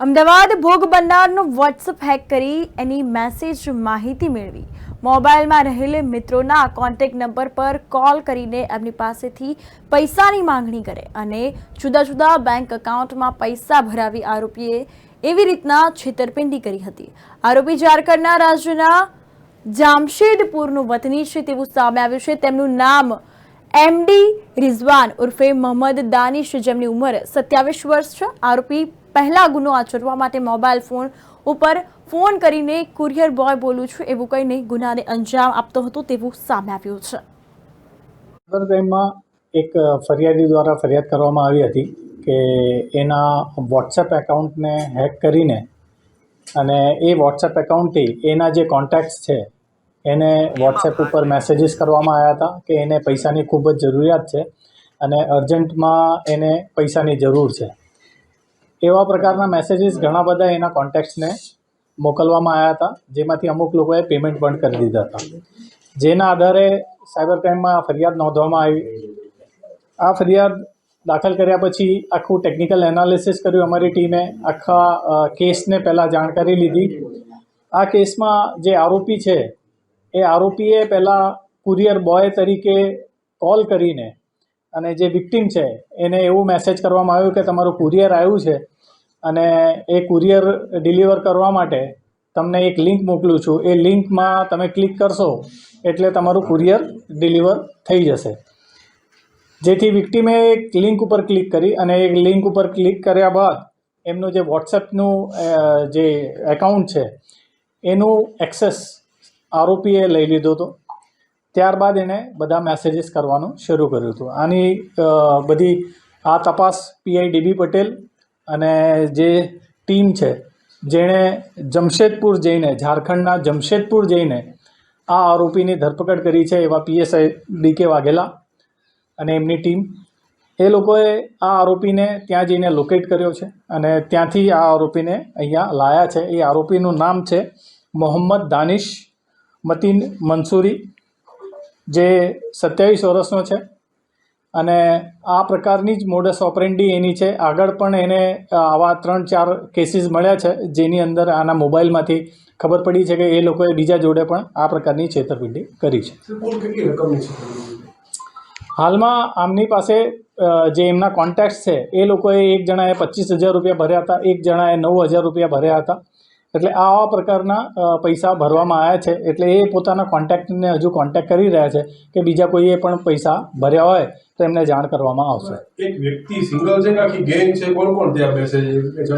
અમદાવાદ ભોગ બનનારનું WhatsApp hack કરી એની message માહિતી મેળવી. મોબાઈલમાં રહેલ મિત્રોના કોન્ટેક્ટ નંબર પર કોલ કરીને એમની પાસેથી પૈસાની માંગણી કરે અને જુદા જુદા બેંક એકાઉન્ટમાં પૈસા ભરાવી આરોપીએ એવી રીતના છેતરપિંડી કરી હતી. આરોપી ઝારખંડના રાજ્યના જામશેદપુરનું વતની છે તેવું સામે આવ્યું છે. તેમનું નામ એમડી રિઝવાન ઉર્ફે મોહમ્મદ દાનિશ, જેમની ઉંમર સત્યાવીસ વર્ષ છે, આરોપી પહેલા ગુનો આચરવા માટે મોબાઈલ ફોન ઉપર ફોન કરીને કુરિયર બોય બોલું છું, એવું કહીને ગુનાને અંજામ આપતો હતો, તેવું સામે આવ્યું છે. સાયબર એક ફરિયાદી દ્વારા ફરિયાદ કરવામાં આવી હતી કે એના વોટ્સએપ એકાઉન્ટને હેક કરીને અને એ વોટ્સએપ એકાઉન્ટથી એના જે કોન્ટેક્ટ્સ છે એને વોટ્સએપ ઉપર મેસેજીસ કરવામાં આવ્યા હતા કે એને પૈસાની ખૂબ જ જરૂરિયાત છે અને અર્જન્ટમાં એને પૈસાની જરૂર છે. એવા પ્રકારના મેસેજીસ ઘણા બધા એના કોન્ટેક્ટ્સને મોકલવામાં આવ્યા હતા, જેમાંથી અમુક લોકોએ પેમેન્ટ પણ કરી દીધા હતા. જેના આધારે સાયબર ક્રાઇમમાં ફરિયાદ નોંધવામાં આવી. આ ફરિયાદ દાખલ કર્યા પછી આખું ટેકનિકલ એનાલિસિસ કર્યું અમારી ટીમે, આખા કેસને પહેલાં જાણકારી લીધી. આ કેસમાં જે આરોપી છે એ આરોપીએ પહેલાં કુરિયર બોય તરીકે કોલ કરીને અને જે વિક્ટિમ છે, એને એવું મેસેજ કરવામાં આવ્યું કે તમારું કુરિયર આવ્યું છે અને એ કુરિયર ડિલિવર કરવા માટે તમને એક લિંક મોકલું છું. એ લિંકમાં તમે ક્લિક કરશો એટલે તમારું કુરિયર ડિલિવર થઈ જશે. જેથી વિક્ટીમે એક લિંક ઉપર ક્લિક કરી અને એક લિંક ઉપર ક્લિક કર્યા બાદ એમનું જે વોટ્સએપનું જે એકાઉન્ટ છે, એનું એક્સેસ આરોપીએ લઈ લીધો હતો. ત્યારબાદ એણે બધા મેસેજીસ કરવાનું શરૂ કર્યું હતું. આની બધી, આ તપાસ પીઆઈ ડીબી પટેલ અને જે ટીમ છે, જેણે જમશેદપુર જઈને, ઝારખંડના જમશેદપુર જઈને આ આરોપીની ધરપકડ કરી છે એવા પીએસઆઈ ડી કે વાઘેલા અને એમની ટીમ. એ લોકોએ આ આરોપીને ત્યાં જઈને લોકેટ કર્યો છે અને ત્યાંથી આ આરોપીને અહીંયા લાયા છે. એ આરોપીનું નામ છે મોહમ્મદ દાનિશ મતીન મંસૂરી જે સત્યાવીસ વર્ષનો છે અને આ પ્રકારની જ મોડસ ઓપરેન્ડી એની છે. આગળ પણ એને આવા ત્રણ ચાર કેસીસ મળ્યા છે જેની અંદર આના મોબાઈલમાંથી ખબર પડી છે કે એ લોકોએ બીજા જોડે પણ આ પ્રકારની છેતરપિંડી કરી છે. હાલમાં આમની પાસે જે એમના કોન્ટેક્ટ છે એ લોકોએ એક જણાએ પચીસ હજાર રૂપિયા ભર્યા હતા એક જણાએ નવ હજાર રૂપિયા ભર્યા હતા. એટલે આવા પ્રકારના પૈસા ભરવામાં આવ્યા છે. એટલે એ પોતાના કોન્ટેક્ટને હજુ કોન્ટેક્ટ કરી રહ્યા છે કે બીજા કોઈએ પણ પૈસા ભર્યા હોય તો એમને જાણ કરવામાં આવશે. એક વ્યક્તિ સિંગલ છે કે આખી ગેંગ છે? કોણ કોણ ત્યાં બેસે છે?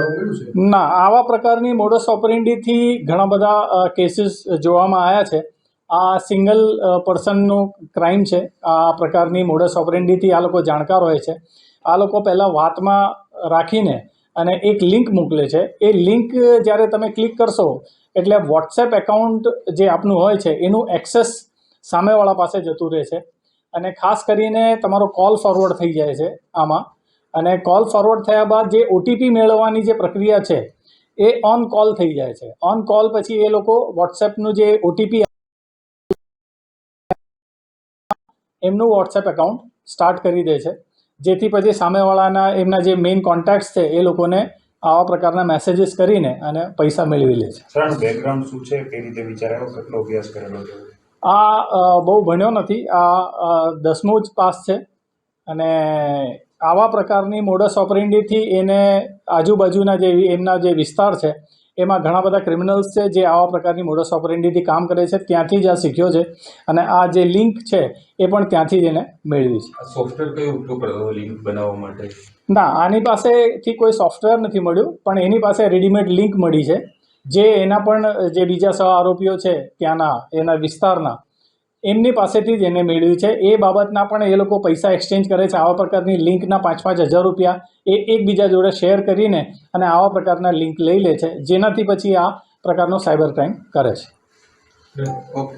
ના આવા પ્રકારની મોડસ ઓપરેન્ડીથી ઘણા બધા કેસીસ જોવામાં આવ્યા છે. આ સિંગલ પર્સનનો ક્રાઇમ છે. આ પ્રકારની મોડસ ઓપરેન્ડીથી આ લોકો જાણકાર હોય છે. આ લોકો પહેલાં વાતમાં રાખીને અને એક લિંક મોકલે છે. એ લિંક જ્યારે તમે ક્લિક કરશો, એટલે વોટ્સએપ એકાઉન્ટ જે આપનું હોય છે, એનું એક્સેસ સામેવાળા પાસે જતું રહે છે. અને ખાસ કરીને તમારો કોલ ફોરવર્ડ થઈ જાય છે આમાં. અને કોલ ફોરવર્ડ થયા બાદ જે ઓટીપી મેળવવાની જે પ્રક્રિયા છે, એ ઓન કોલ થઈ જાય છે. ઓન કોલ પછી એ લોકો વોટ્સએપનું જે ઓટીપી એમનું વોટ્સએપ એકાઉન્ટ સ્ટાર્ટ કરી દે છે. જેથી પછી સામેવાળાના એમના જે મેઇન કોન્ટેક્ટ્સ છે એ લોકોને આવા પ્રકારના મેસેજીસ કરીને અને પૈસા મેળવી લે છે. સર બેકગ્રાઉન્ડ શું છે? કઈ રીતે વિચારેલો? કેટલો અભ્યાસ કરેલો છે? આ બહુ ભણ્યો નથી. આ દસમું જ પાસ છે. અને આવા પ્રકારની મોડસ ઓપરેન્ડીથી એને આજુબાજુના જે એમના જે વિસ્તાર છે એમાં ઘણા બધા ક્રિમિનલ્સ છે જે આવા પ્રકારની મોડસ ઓપરેન્ડીથી કામ કરે છે ત્યાંથી જ આ શીખ્યો છે અને આ જે લિંક છે એ પણ ત્યાંથી જ એને મેળવી છે. સોફ્ટવેર કયો ઉપયોગ કર્યો લિંક બનાવવા માટે? ના આની પાસેથી કોઈ સોફ્ટવેર નથી મળ્યું પણ એની પાસે રેડીમેડ લિંક મળી છે જે એના પણ જે બીજા સહ આરોપીઓ છે ત્યાંના એના વિસ્તારના એમની પાસેથી જ એને મેળવી છે. એ બાબતના પણ એ લોકો પૈસા એક્સચેન્જ કરે છે. આવા પ્રકારની લિંકના પાંચ પાંચ હજાર રૂપિયા એ એકબીજા જોડે શેર કરીને અને આવા પ્રકારના લિંક લઈ લે છે. જેનાથી પછી આ પ્રકારનો સાયબર ક્રાઇમ કરે છે. ઓકે